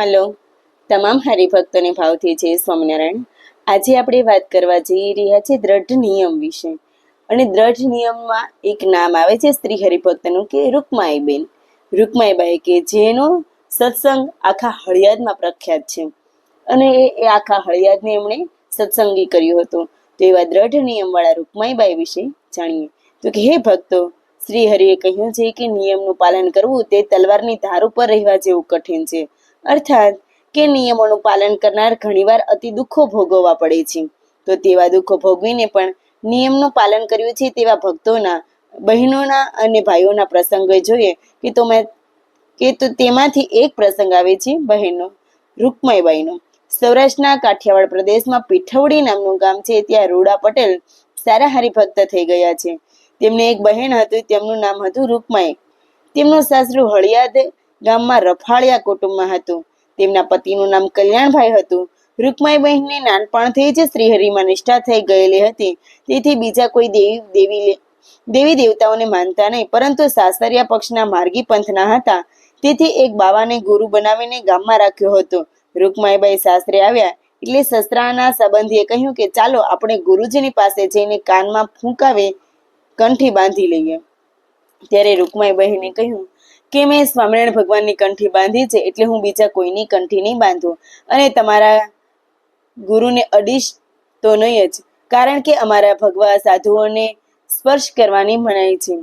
Hello. તમામ હરિભક્તોને ભાવથી જય સ્વામિનારાયણ. આજે આપણે વાત કરવા જઈ રહ્યા છે દ્રઢ નિયમ વિશે. અને દ્રઢ નિયમમાં એક નામ આવે છે સ્ત્રી હરિભક્તનું કે રૂકમાઈબેન. રૂકમાઈબાઈ કે જેનો સત્સંગ આખા હળિયાદમાં પ્રખ્યાત છે. અને એ એ આખા હળિયાદને એમણે સત્સંગી કર્યું હતું. તો એવા દ્રઢ નિયમવાળા રૂકમાઈબાઈ વિશે જાણીએ. તો કે, હે ભક્તો, શ્રી હરિએ કહ્યું છે કે નિયમનું પાલન કરવું તે તલવારની ધાર ઉપર રહેવા જેવું કઠિન છે. અર્થાત કે નિયમોનું પાલન કરનાર ઘણીવાર અતિ દુઃખો ભોગવવા પડે છે. તો તેવા દુઃખો ભોગવીને પણ નિયમનું પાલન કર્યું છે તેવા ભક્તોના, બહેનોના અને ભાઈઓના પ્રસંગો જોઈએ કે તો મેં, કે તો તેમાંથી એક પ્રસંગ આવે છે, બહેનો રૂકમાઈબાઈનો સૌરાષ્ટ્રના કાઠિયાવાડ પ્રદેશમાં પીઠવડી નામનું ગામ છે, ત્યાં રૂડા પટેલ સારા હરિભક્ત થઈ ગયા છે. તેમને એક બહેન હતી, તેમનું નામ હતું રૂકમાઈ તેમનું સાસરું હળિયાદ ગામમાં રફાળિયા કુટુંબમાં હતું. તેમના પતિનું નામ કલ્યાણભાઈ હતું. રૂકમાઈ બહેનને નાનપણથી જ શ્રીહરિમાં નિષ્ઠા થઈ ગયેલી હતી. તેથી બીજા કોઈ દેવી દેવી દેવી દેવતાઓને માનતા નહીં, પરંતુ સાસરિયા પક્ષના માર્ગી પંથના હતા. તેથી એક બાવાને ગુરુ બનાવીને ગામમાં રાખ્યો હતો. રૂકમાઈબાઈ સાસરે આવ્યા એટલે સસરાના સંબંધીએ કહ્યું કે ચાલો આપણે ગુરુજીની પાસે જઈને કાનમાં ફૂંકાવે કંઠી બાંધી લઈએ. ત્યારે રૂકમાઈ બહેને કહ્યું કે મેં સ્વામિનારાયણ ભગવાનની કંઠી બાંધી છે એટલે હું બીજા કોઈની કંઠી નહીં બાંધું. અને તમારા ગુરુને અડીશ તો નહીં જ, કારણ કે અમારા ભગવા સાધુઓને સ્પર્શ કરવાની મનાઈ છે.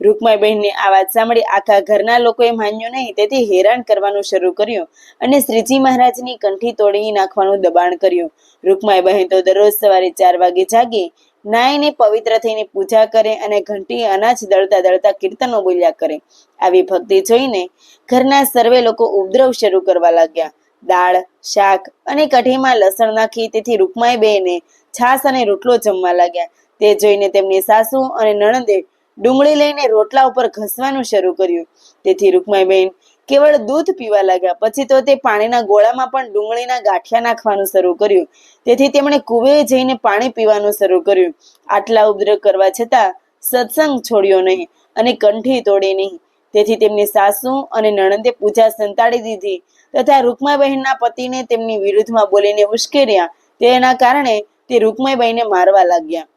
રૂકમાઈ બહેનને આ વાત સાંભળી આખા ઘરના લોકોએ માન્યું નહીં, તેથી હેરાન કરવાનું શરૂ કર્યું અને શ્રીજી મહારાજની કંઠી તોડી નાખવાનું દબાણ કર્યું. રૂકમાઈ બહેન તો દરરોજ સવારે ચાર વાગે જાગી નાઈને પવિત્ર થઈને પૂજા કરે અને ઘંટી અનાજ દળતા દળતા કીર્તનો બોલ્યા કરે. આવી ભક્તિ જોઈને ઘરના સર્વે લોકો ઉપદ્રવ શરૂ કરવા લાગ્યા. દાળ, શાક અને કઢીમાં લસણ નાખી તેથી રૂકમાઈ બેને છાસ અને રોટલો જમવા લાગ્યા. તે જોઈને તેમની સાસુ અને નણંદે ડુંગળી લઈને રોટલા ઉપર ઘસવાનું શરૂ કર્યું. તેથી રૂકમાઈ બેન કેવળ દૂધ પીવા લાગ્યા. પછી તો તે પાણીના ગોળામાં પણ ડુંગળીના ગાંઠિયા નાખવાનું શરૂ કર્યું. તેથી તેમણે કુવે જઈને પાણી પીવાનું શરૂ કર્યું. આટલા ઉપદ્રવ કરવા છતાં સત્સંગ છોડ્યો નહીં અને કંઠી તોડી નહીં. તેથી તેમની સાસુ અને નણંદે પૂજા સંતાડી દીધી તથા રૂકમાઈબહેનના પતિને તેમની વિરુદ્ધમાં બોલીને ઉશ્કેર્યા. તેના કારણે તે રૂકમાઈબાઈને મારવા લાગ્યા.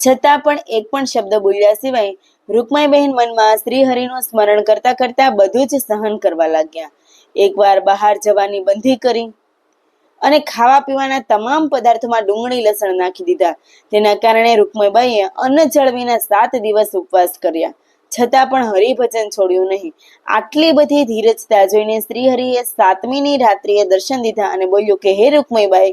છતાં પણ એક પણ શબ્દ બોલ્યા સિવાય રૂકમાઈબહેન મનમાં શ્રીહરિનું સ્મરણ કરતા કરતા બધું જ સહન કરવા લાગ્યા. એકવાર બહાર જવાની બંધી કરી અને ખાવા પીવાના તમામ પદાર્થોમાં ડુંગળી લસણ નાખી દીધા. તેના કારણે રૂકમાઈબાઈએ અન્ન જળ સાત દિવસ ઉપવાસ કર્યા. છતાં પણ હરિભજન છોડ્યું નહીં. આટલી બધી ધીરજતા જોઈને શ્રીહરિએ સાતમીની રાત્રિએ દર્શન દીધા અને બોલ્યું કે, હે રૂકમઈબાઈ,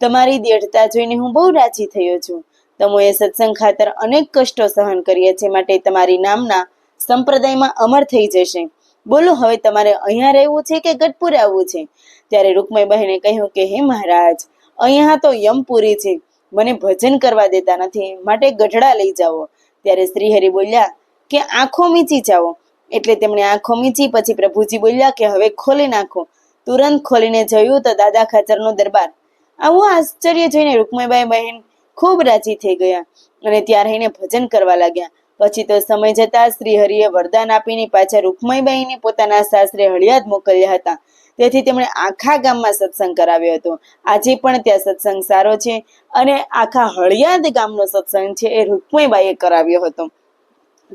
તમારી દેઢતા જોઈને હું બહુ રાજી થયો છું. તમોએ સત્સંગ ખાતર અનેક કષ્ટો સહન કર્યા છે માટે તમારી નામના સંપ્રદાયમાં અમર થઈ જશે. બોલો, હવે તમારે અહીંયા રહેવું છે કે ગઢપુર આવવું છે? ત્યારે રૂકમય બહેને કહ્યું કે, હે મહારાજ, અહીંયા તો યમપુરી છે. મને ભજન કરવા દેતા નથી, માટે ગઢડા લઈ જાઓ. ત્યારે શ્રીહરિ બોલ્યા કે, આંખો મીચી જાઓ. એટલે તેમણે આંખો મીચી, પછી પ્રભુજી બોલ્યા કે, હવે ખોલી નાખો. તુરંત ખોલીને જોયું તો દાદા ખાચરનો દરબાર. આવું આશ્ચર્ય જોઈને રૂકમઈબાઈ બહેન ખૂબ રાજી થઈ ગયા અને ત્યાં રહીને ભજન કરવા લાગ્યા. પછી તો સમય જતા શ્રી હરિએ વરદાન આપીને પાછા રૂકમઈબાઈને પોતાના સાસરે હળિયાદ મોકલ્યા હતા. તેથી તેમણે આખા ગામમાં સત્સંગ કરાવ્યો હતો. આજે પણ ત્યાં સત્સંગ સારો છે અને આખા હળિયાદ ગામનો સત્સંગ છે એ રૂકમઈબાઈએ કરાવ્યો હતો.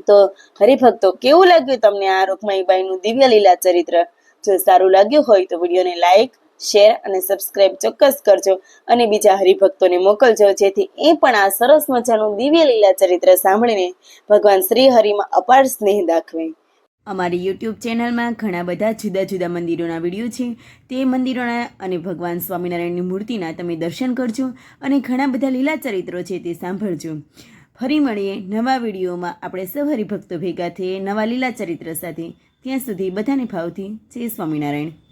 તો હરિભક્તો, કેવું લાગ્યું તમને આ રૂકમાઈબાઈનું દિવ્ય લીલા ચરિત્ર? જો સારું લાગ્યું હોય તો વિડીયોને લાઈક શેર અને સબસ્ક્રાઇબ ચોક્કસ કરજો અને બીજા હરિભક્તોને મોકલજો, જેથી એ પણ આ સરસ મજાનું દિવ્ય લીલા ચરિત્ર સાંભળીને ભગવાન શ્રી હરિમાં અપાર સ્નેહ દાખવે. અમારી યુટ્યુબ ચેનલમાં ઘણા બધા જુદા જુદા મંદિરોના વીડિયો છે. તે મંદિરોના અને ભગવાન સ્વામિનારાયણની મૂર્તિના તમે દર્શન કરજો અને ઘણા બધા લીલા ચરિત્રો છે તે સાંભળજો. ફરી મળીએ નવા વિડીયોમાં. આપણે સૌ હરિભક્તો ભેગા થઈએ નવા લીલા ચરિત્ર સાથે. ત્યાં સુધી બધાને ભાવથી જય સ્વામિનારાયણ.